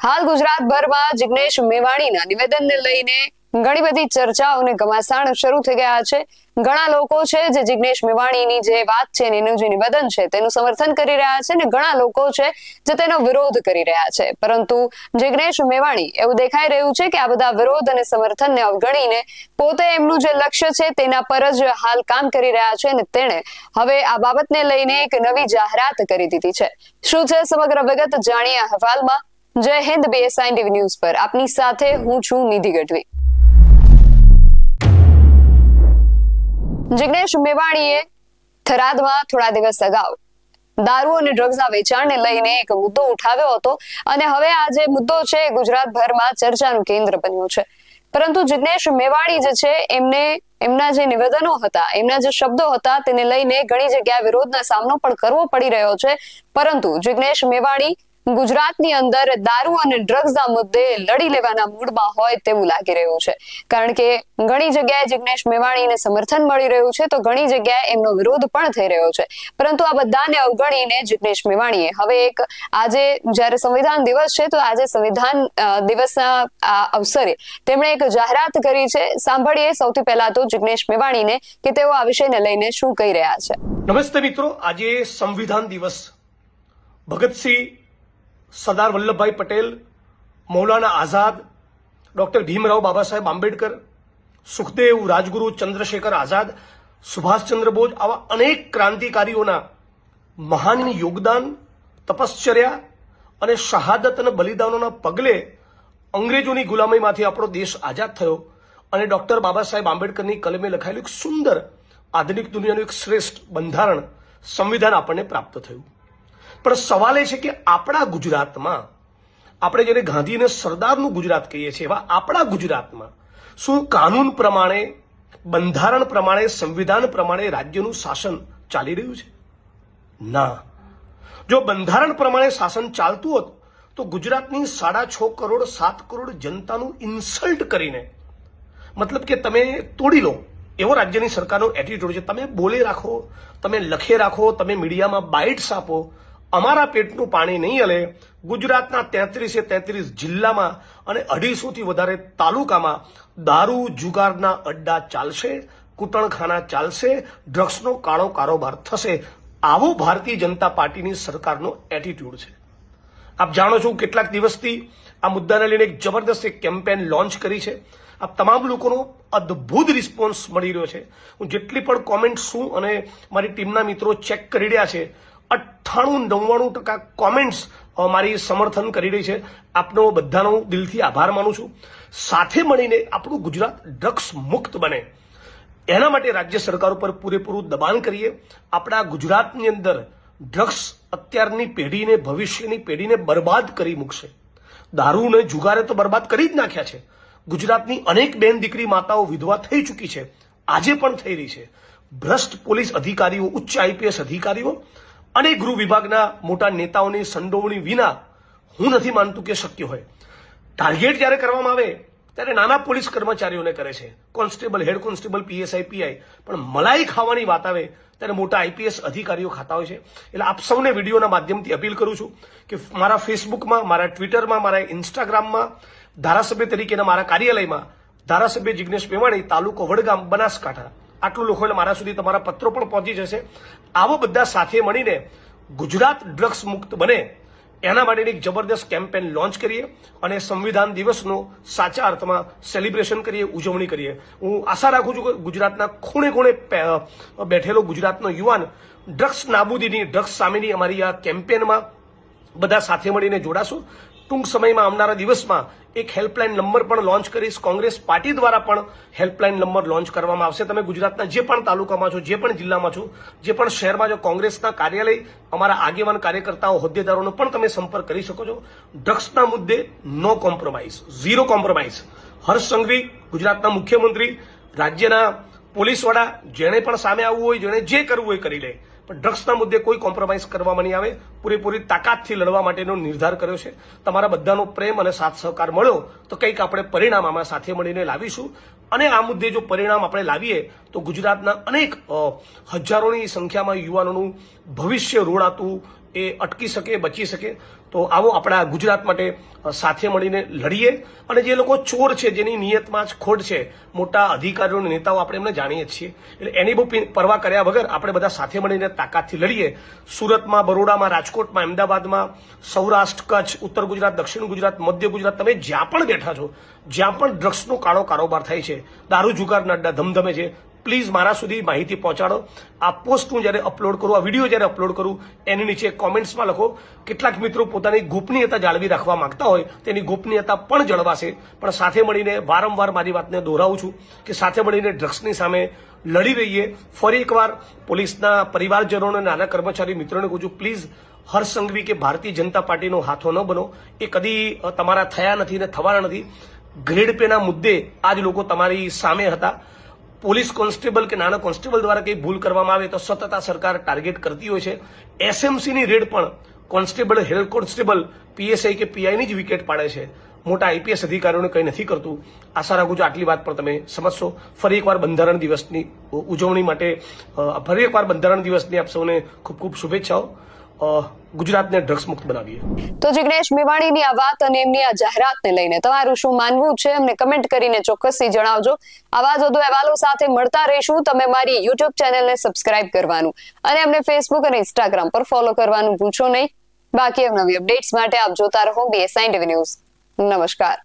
હાલ ગુજરાતભરમાં જિગ્નેશ મેવાણીના નિવેદનને લઈને ઘણી બધી ચર્ચાઓ અને ઘમાસાણ શરૂ થઈ ગયા છે. ઘણા લોકો છે જે જિગ્નેશ મેવાણીની જે વાત છે એનું જે નિવેદન છે તેનું સમર્થન કરી રહ્યા છે અને ઘણા લોકો છે જે તેનો વિરોધ કરી રહ્યા છે. પરંતુ જિગ્નેશ મેવાણી એવું દેખાઈ રહ્યું છે કે આ બધા વિરોધ અને સમર્થનને અવગણીને પોતે એમનું જે લક્ષ્ય છે તેના પર જ હાલ કામ કરી રહ્યા છે અને તેણે હવે આ બાબતને લઈને એક નવી જાહેરાત કરી દીધી છે. શું છે સમગ્ર વિગત જાણીએ અહેવાલમાં? જય હિન્દ બીએસઆઈ ટીવી ન્યૂઝ પર. આપની સાથે હું છું નિધિ ગઢવી. જિગ્નેશ મેવાણીએ થરાદમાં થોડા દિવસ અગાઉ દારૂ અને ડ્રગ્સના વેચાણને લઈને એક મુદ્દો ઉઠાવ્યો હતો અને હવે આ જે મુદ્દો છે ગુજરાતભરમાં ચર્ચાનું કેન્દ્ર બન્યું છે. પરંતુ જિગ્નેશ મેવાણી જે છે, એમને એમના જે નિવેદનો હતા, એમના જે શબ્દો હતા, તેને લઈને ઘણી જગ્યાએ વિરોધનો સામનો પણ કરવો પડી રહ્યો છે. પરંતુ જિગ્નેશ મેવાણી ગુજરાતની અંદર દારૂ અને ડ્રગ્સના મુદ્દે લડી લેવાના મૂડમાં હોય તેવું લાગી રહ્યું છે. કારણ કે ઘણી જગ્યાએ જિગ્નેશ મેવાણીને સમર્થન મળી રહ્યું છે, તો ઘણી જગ્યાએ એમનો વિરોધ પણ થઈ રહ્યો છે. પરંતુ આ બધાને અવગણીને જિગ્નેશ મેવાણીએ હવે એક આજે જ્યારે સંવિધાન દિવસ છે, તો આજે સંવિધાન દિવસના આ અવસરે તેમણે એક જાહેરાત કરી છે. સાંભળીએ સૌથી પહેલા તો જિગ્નેશ મેવાણીને કે તેઓ આ વિષયને લઈને શું કહી રહ્યા છે. નમસ્તે મિત્રો, આજે સંવિધાન દિવસ. ભગતસિંહ સરદાર વલ્લભભાઈ પટેલ, મૌલાના આઝાદ, ડોક્ટર ભીમરાવ બાબા સાહેબ આંબેડકર, સુખદેવ રાજગુરુ ચંદ્રશેખર આઝાદ, સુભાષચંદ્ર બોઝ આવા અનેક ક્રાંતિકારીઓના મહાન યોગદાન, તપશ્ચર્યા અને શહાદત અને બલિદાનોના પગલે અંગ્રેજોની ગુલામીમાંથી આપણો દેશ આઝાદ થયો અને ડોક્ટર બાબા સાહેબ આંબેડકરની કલમે લખાયેલું એક સુંદર આધુનિક દુનિયાનું એક શ્રેષ્ઠ બંધારણ સંવિધાન આપણને પ્રાપ્ત થયું. પણ સવાલ એ છે કે આપણા ગુજરાતમાં, આપણે જેને ગાંધી અને સરદારનું ગુજરાત કહીએ છીએ, એવા આપણા ગુજરાતમાં શું કાનૂન પ્રમાણે, બંધારણ પ્રમાણે, સંવિધાન પ્રમાણે રાજ્યનું શાસન ચાલી રહ્યું છે? ના. જો બંધારણ પ્રમાણે શાસન ચાલતું હોત, તો ગુજરાતની સાડા છ કરોડ, સાત કરોડ જનતાનું ઇન્સલ્ટ કરીને, મતલબ કે તમે તોડી લો, એવો રાજ્યની સરકારનો એટીટ્યુડ છે. તમે બોલે રાખો, તમે લખે રાખો, તમે મીડિયામાં બાઇટ્સ આપો અમારા પેટનું પાણી નહીં હલે. ગુજરાતના તેત્રીસે તેત્રીસ જિલ્લામાં અને અઢીસોથી વધારે તાલુકામાં દારૂ જુગારના અડ્ડા ચાલશે, કૂટણખાના ચાલશે, ડ્રગ્સનો કાળો કારોબાર થશે. આવો ભારતીય જનતા પાર્ટીની સરકારનો એટીટ્યુડ છે. આપ જાણો છો કેટલાક દિવસથી આ મુદ્દાને લઈને એક જબરદસ્ત એક કેમ્પેન લોન્ચ કરી છે. આ તમામ લોકોનો અદ્ભુત રિસ્પોન્સ મળી રહ્યો છે. હું જેટલી પણ કોમેન્ટ છું અને મારી ટીમના મિત્રો ચેક કરી રહ્યા છે અઠ્ઠાણું નવ્વાણું ટકા કોમેન્ટ્સ મારી સમર્થન કરી રહી છે. આપનો બધાનો દિલથી આભાર માનું છું. સાથે મળીને આપણું ગુજરાત ડ્રગ્સ મુક્ત બને. એના માટે રાજ્ય સરકાર ઉપર પૂરેપૂરું દબાણ કરીએ. આપણા ગુજરાતની અંદર ડ્રગ્સ અત્યારની પેઢીને, ભવિષ્યની પેઢીને બરબાદ કરી મૂકશે. દારૂને જુગારે તો બરબાદ કરી જ નાખ્યા છે. ગુજરાતની અનેક બેન દીકરી માતાઓ વિધવા થઈ ચૂકી છે. આજે પણ થઈ રહી છે. ભ્રષ્ટ પોલીસ અધિકારીઓ, ઉચ્ચ આઈપીએસ અધિકારીઓ અને ગૃહ વિભાગના મોટા નેતાઓની સંડોવણી વિના હું નથી માનતું કે શક્ય હોય. ટાર્ગેટ જ્યારે કરવામાં આવે, ત્યારે નાના પોલીસ કર્મચારીઓને કરે છે. Constable head constable PSI PI પણ મલાઈ ખાવાની વાત આવે, ત્યારે મોટા આઈપીએસ અધિકારીઓ ખાતા હોય છે. એટલે આપ સૌને વિડીયોના માધ્યમથી અપીલ કરું છું કે મારા ફેસબુકમાં મારા ટ્વિટરમાં મારા ઇન્સ્ટાગ્રામમાં ધારાસભ્ય તરીકેના મારા કાર્યાલયમાં, ધારાસભ્ય જિગ્નેશ મેવાણી, તાલુકો વડગામ, બનાસકાંઠા આટલું લખો એટલે મારા સુધી તમારા પત્રો પણ પહોંચી જશે. આવો બધા સાથે મળીને ગુજરાત ડ્રગ્સ મુક્ત બને, એના માટેની એક જબરદસ્ત કેમ્પેન લોન્ચ કરીએ અને સંવિધાન દિવસનો સાચા અર્થમાં સેલિબ્રેશન કરીએ, ઉજવણી કરીએ. હું આશા રાખું છું કે ગુજરાતના ખૂણે ખૂણે બેઠેલો ગુજરાતનો યુવાન ડ્રગ્સ નાબૂદીની, ડ્રગ્સ સામેની અમારી આ કેમ્પેનમાં બધા સાથે મળીને જોડાશો. ટૂંક સમયમાં આવનારા દિવસમાં એક હેલ્પલાઇન નંબર પણ લોન્ચ કરીશ. કોંગ્રેસ પાર્ટી દ્વારા પણ હેલ્પલાઇન નંબર લોન્ચ કરવામાં આવશે. તમે ગુજરાતના જે પણ તાલુકામાં છો, જે પણ જિલ્લામાં છો, જે પણ શહેરમાં છો, કોંગ્રેસના કાર્યાલય, અમારા આગેવાન કાર્યકર્તાઓ, હોદ્દેદારોનો પણ તમે સંપર્ક કરી શકો છો. ડ્રગ્સના મુદ્દે no compromise, zero compromise. Harsh Sanghavi, ગુજરાતના મુખ્યમંત્રી, રાજ્યના પોલીસ વડા, જેણે પણ સામે આવવું હોય, જેણે જે કરવું હોય કરી લે. પણ ડ્રગ્સના મુદ્દે કોઈ કોમ્પ્રોમાઇઝ કરવામાં નહીં આવે. પૂરેપૂરી તાકાતથી લડવા માટેનો નિર્ધાર કર્યો છે. તમારા બધાનો પ્રેમ અને સાથ સહકાર મળ્યો તો કંઈક આપણે પરિણામ આમાં સાથે મળીને લાવીશું. અને આ મુદ્દે જો પરિણામ આપણે લાવીએ તો ગુજરાતના અનેક હજારોની સંખ્યામાં યુવાનોનું ભવિષ્ય રોડાતું એ અટકી શકે, બચી શકે. તો આવો આપણા ગુજરાત માટે સાથે મળીને લડીએ. અને જે લોકો ચોર છે, જેની નિયતમાં જ ખોટ છે, મોટા અધિકારીઓ નેતાઓ આપણે એમને જાણીએ છીએ. એટલે એની બહુ પરવા કર્યા વગર આપણે બધા સાથે મળીને તાકાતથી લડીએ. સુરતમાં, બરોડામાં, રાજકોટમાં, અમદાવાદમાં, સૌરાષ્ટ્ર, કચ્છ, ઉત્તર ગુજરાત, દક્ષિણ ગુજરાત, મધ્ય ગુજરાત, તમે જ્યાં પણ બેઠા છો, જ્યાં પણ ડ્રગ્સનો કાળો કારોબાર થાય છે, દારૂ જુગારના અડ્ડા ધમધમે છે પ્લીઝ મારા સુધી માહિતી પહોંચાડો. આ પોસ્ટ હું જ્યારે અપલોડ કરું, આ વીડિયો જ્યારે અપલોડ કરું, એની નીચે કોમેન્ટ્સમાં લખો, કેટલાક મિત્રો પોતાની ગોપનીયતા જાળવી રાખવા માંગતા હોય, તેની ગોપનીયતા પણ જળવાશે. પણ સાથે મળીને વારંવાર મારી વાતને દોહરાવું છું કે સાથે મળીને ડ્રગ્સની સામે લડી રહીએ. ફરી એકવાર પોલીસના પરિવારજનોને, નાના કર્મચારી મિત્રોને કહું છું, પ્લીઝ હર્ષ કે ભારતીય જનતા પાર્ટીનો હાથો ન બનો. એ કદી તમારા થયા નથી ને થવાના નથી. ગ્રેડ પેના મુદ્દે આજ લોકો તમારી સામે હતા. પોલીસ કોન્સ્ટેબલ કે નાના કોન્સ્ટેબલ દ્વારા કંઈ ભૂલ કરવામાં આવે તો સતત આ સરકાર ટાર્ગેટ કરતી હોય છે. એસએમસીની રેડ પણ કોન્સ્ટેબલ, હેડ કોન્સ્ટેબલ, પીએસઆઈ કે પીઆઈની જ વિકેટ પાડે છે. મોટા આઈપીએસ અધિકારીઓને કંઈ નથી કરતું. આશા રાખું છું આટલી વાત પણ તમે સમજશો. ફરી એકવાર બંધારણ દિવસની ઉજવણી માટે ફરી એકવાર બંધારણ દિવસની આપ સૌને ખૂબ ખૂબ શુભેચ્છાઓ. ગુજરાતને ડ્રગ્સ મુક્ત બનાવીએ. તો જિગ્નેશ મેવાણીની આ વાત અને એમની આ જાહેરાતને લઈને તમારું શું માનવું છે? અમને કમેન્ટ કરીને ચોક્કસથી જણાવજો. આવા જ વધુ અહેવાલો સાથે મળતા રહીશું. તમે મારી યુટ્યુબ ચેનલને સબસ્ક્રાઇબ કરવાનું અને અમને ફેસબુક અને ઇન્સ્ટાગ્રામ પર ફોલો કરવાનું ભૂલશો નહીં. બાકી નવી અપડેટ્સ માટે આપ જોતા રહો બીએસઆઈ ટીવી ન્યૂઝ નમસ્કાર.